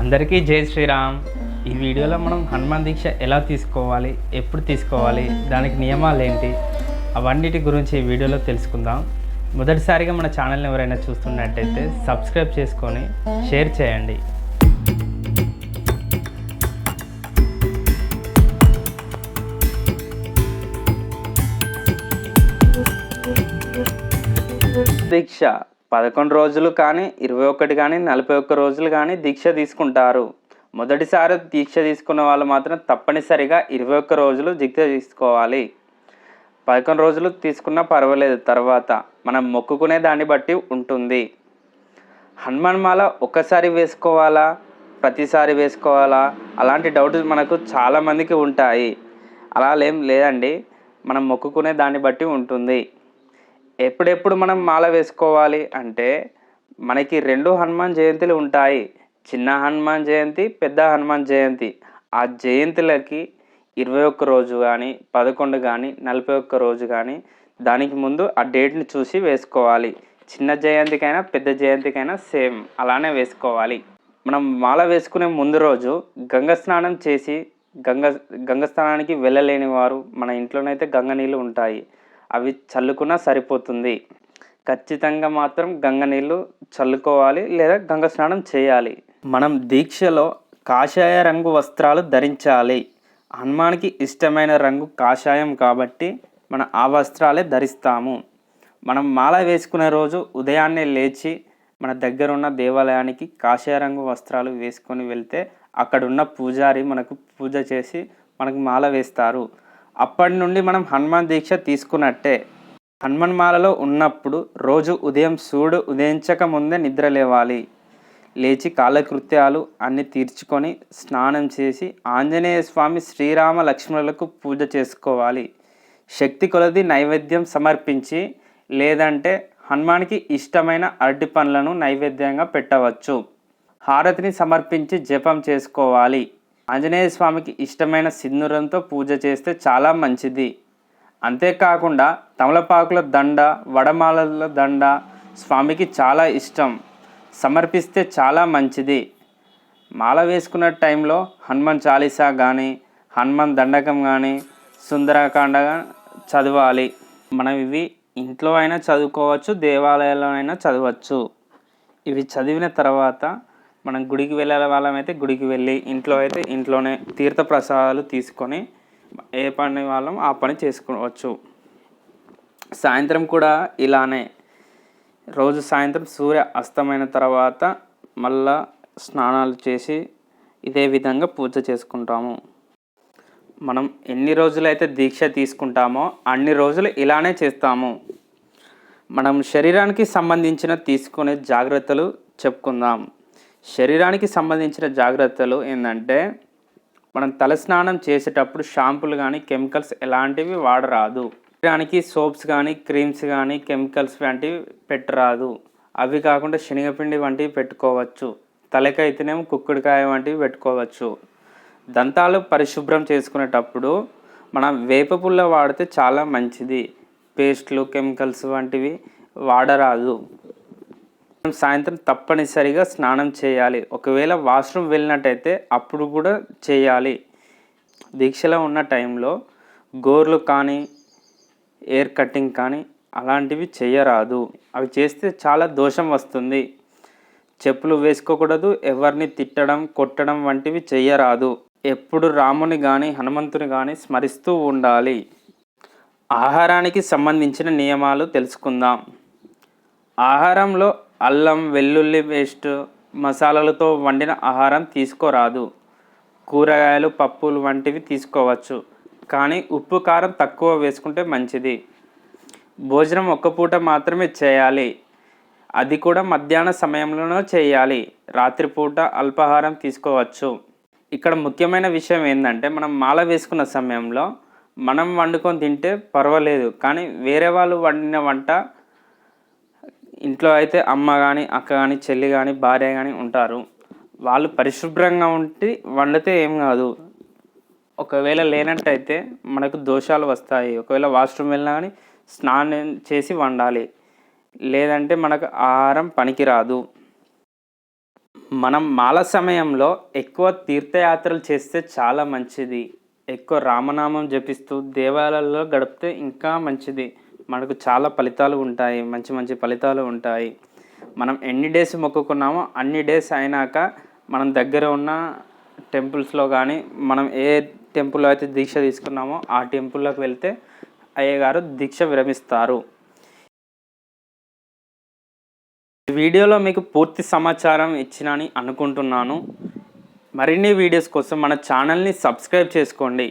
అందరికీ జై శ్రీరామ్. ఈ వీడియోలో మనం హనుమాన్ దీక్ష ఎలా తీసుకోవాలి ఎప్పుడు తీసుకోవాలి దానికి నియమాలు ఏంటి అవన్నిటి గురించి ఈ వీడియోలో తెలుసుకుందాం. మొదటిసారిగా మన ఛానల్ని ఎవరైనా చూస్తున్నట్టయితే సబ్స్క్రైబ్ చేసుకొని షేర్ చేయండి. దీక్ష పదకొండు రోజులు కానీ ఇరవై ఒకటి కానీ నలభై ఒక్క రోజులు కానీ దీక్ష తీసుకుంటారు. మొదటిసారి దీక్ష తీసుకున్న వాళ్ళు మాత్రం తప్పనిసరిగా ఇరవై ఒక్క రోజులు దీక్ష తీసుకోవాలి. పదకొండు రోజులు తీసుకున్నా పర్వాలేదు తర్వాత మనం మొక్కుకునే దాన్ని బట్టి ఉంటుంది. హనుమాన్ మాల ఒక్కసారి వేసుకోవాలా? ప్రతిసారి వేసుకోవాలా? అలాంటి డౌట్స్ మనకు చాలామందికి ఉంటాయి. అలా ఏం లేదండి. మనం మొక్కుకునే దాన్ని బట్టి ఉంటుంది. ఎప్పుడెప్పుడు మనం మాల వేసుకోవాలి అంటే మనకి రెండు హనుమాన్ జయంతులు ఉంటాయి. చిన్న హనుమాన్ జయంతి పెద్ద హనుమాన్ జయంతి. ఆ జయంతులకి ఇరవై ఒక్క రోజు కానీ పదకొండు కానీ నలభై ఒక్క రోజు కానీ దానికి ముందు ఆ డేట్ని చూసి వేసుకోవాలి. చిన్న జయంతికైనా పెద్ద జయంతికైనా సేమ్ అలానే వేసుకోవాలి. మనం మాల వేసుకునే ముందు రోజు గంగ స్నానం చేసి గంగ గంగ స్నానానికి వెళ్ళలేని వారు మన ఇంట్లోనైతే గంగ నీళ్ళు ఉంటాయి. అవి చల్లుకున్నా సరిపోతుంది. ఖచ్చితంగా మాత్రం గంగ నీళ్ళు చల్లుకోవాలి లేదా గంగ స్నానం చేయాలి. మనం దీక్షలో కాషాయ రంగు వస్త్రాలు ధరించాలి. హనుమానికి ఇష్టమైన రంగు కాషాయం కాబట్టి మనం ఆ వస్త్రాలే ధరిస్తాము. మనం మాల వేసుకునే రోజు ఉదయాన్నే లేచి మన దగ్గర ఉన్న దేవాలయానికి కాషాయ రంగు వస్త్రాలు వేసుకొని వెళ్తే అక్కడున్న పూజారి మనకు పూజ చేసి మనకు మాల వేస్తారు. అప్పటి నుండి మనం హనుమాన్ దీక్ష తీసుకున్నట్టే. హనుమాన్ మాలలో ఉన్నప్పుడు రోజు ఉదయం సూర్యుడు ఉదయించక ముందే నిద్ర లేవాలి. లేచి కాలకృత్యాలు అన్ని తీర్చుకొని స్నానం చేసి ఆంజనేయ స్వామి శ్రీరామ లక్ష్మణులకు పూజ చేసుకోవాలి. శక్తి కొలది నైవేద్యం సమర్పించి లేదంటే హనుమాన్కి ఇష్టమైన అరటి పండ్లను నైవేద్యంగా పెట్టవచ్చు. హారతిని సమర్పించి జపం చేసుకోవాలి. ఆంజనేయ స్వామికి ఇష్టమైన సింధూరంతో పూజ చేస్తే చాలా మంచిది. అంతేకాకుండా తమలపాకుల దండ వడమాలల దండ స్వామికి చాలా ఇష్టం. సమర్పిస్తే చాలా మంచిది. మాల వేసుకున్న టైంలో హనుమాన్ చాలీసా కానీ హనుమాన్ దండకం కానీ సుందరకాండ చదవాలి. మనం ఇవి ఇంట్లో అయినా చదువుకోవచ్చు దేవాలయాల్లో అయినా చదవచ్చు. ఇవి చదివిన తర్వాత మనం గుడికి వెళ్ళే వాళ్ళమైతే గుడికి వెళ్ళి ఇంట్లో అయితే ఇంట్లోనే తీర్థ ప్రసాదాలు తీసుకొని ఏ పని వాళ్ళం ఆ పని చేసుకోవచ్చు. సాయంత్రం కూడా ఇలానే. రోజు సాయంత్రం సూర్య అస్తమైన తర్వాత మళ్ళా స్నానాలు చేసి ఇదే విధంగా పూజ చేసుకుంటాము. మనం ఎన్ని రోజులైతే దీక్ష తీసుకుంటామో అన్ని రోజులు ఇలానే చేస్తాము. మనం శరీరానికి సంబంధించిన తీసుకునే జాగ్రత్తలు చెప్పుకుందాం. శరీరానికి సంబంధించిన జాగ్రత్తలు ఏంటంటే మనం తలస్నానం చేసేటప్పుడు షాంపులు కానీ కెమికల్స్ ఎలాంటివి వాడరాదు. శరీరానికి సోప్స్ కానీ క్రీమ్స్ కానీ కెమికల్స్ వంటివి పెట్టరాదు. అవి కాకుండా శనగపిండి వంటివి పెట్టుకోవచ్చు. తలకైతేనేమో కుక్కుడికాయ వంటివి పెట్టుకోవచ్చు. దంతాలు పరిశుభ్రం చేసుకునేటప్పుడు మనం వేప పుల్ల వాడితే చాలా మంచిది. పేస్ట్లు కెమికల్స్ వంటివి వాడరాదు. సాయంత్రం తప్పనిసరిగా స్నానం చేయాలి. ఒకవేళ వాష్రూమ్ వెళ్ళినట్టయితే అప్పుడు కూడా చేయాలి. దీక్షలో ఉన్న టైంలో గోర్లు కానీ ఎయిర్ కటింగ్ కానీ అలాంటివి చేయరాదు. అవి చేస్తే చాలా దోషం వస్తుంది. చెప్పులు వేసుకోకూడదు ఎవరిని తిట్టడం కొట్టడం వంటివి చేయరాదు. ఎప్పుడు రాముని కానీ హనుమంతుని కానీ స్మరిస్తూ ఉండాలి. ఆహారానికి సంబంధించిన నియమాలు తెలుసుకుందాం. ఆహారంలో అల్లం వెల్లుల్లి పేస్ట్ మసాలాలతో వండిన ఆహారం తీసుకోరాదు. కూరగాయలు పప్పులు వంటివి తీసుకోవచ్చు. కానీ ఉప్పు కారం తక్కువ వేసుకుంటే మంచిది. భోజనం ఒక్క పూట మాత్రమే చేయాలి. అది కూడా మధ్యాహ్న సమయంలోనూ చేయాలి. రాత్రిపూట అల్పాహారం తీసుకోవచ్చు. ఇక్కడ ముఖ్యమైన విషయం ఏంటంటే మనం మాల వేసుకున్న సమయంలో మనం వండుకొని తింటే పర్వాలేదు. కానీ వేరే వాళ్ళు వండిన వంట ఇంట్లో అయితే అమ్మ కానీ అక్క కానీ చెల్లి కానీ భార్య కానీ ఉంటారు. వాళ్ళు పరిశుభ్రంగా ఉండి వండితే ఏం కాదు. ఒకవేళ లేనట్టయితే మనకు దోషాలు వస్తాయి. ఒకవేళ వాష్రూమ్ వెళ్ళినా కానీ స్నానం చేసి వండాలి. లేదంటే మనకు ఆహారం పనికిరాదు. మనం మాల సమయంలో ఎక్కువ తీర్థయాత్రలు చేస్తే చాలా మంచిది. ఎక్కువ రామనామం జపిస్తూ దేవాలయాల్లో గడిపితే ఇంకా మంచిది. మనకు చాలా ఫలితాలు ఉంటాయి మంచి మంచి ఫలితాలు ఉంటాయి. మనం ఎన్ని డేస్ మొక్కుకున్నామో అన్ని డేస్ అయినాక మనం దగ్గర ఉన్న టెంపుల్స్లో కానీ మనం ఏ టెంపుల్లో అయితే దీక్ష తీసుకున్నామో ఆ టెంపుల్లోకి వెళ్తే అయ్యగారు దీక్ష విరమిస్తారు. వీడియోలో మీకు పూర్తి సమాచారం ఇచ్చినని అనుకుంటున్నాను. మరిన్ని వీడియోస్ కోసం మన ఛానల్ని సబ్స్క్రైబ్ చేసుకోండి.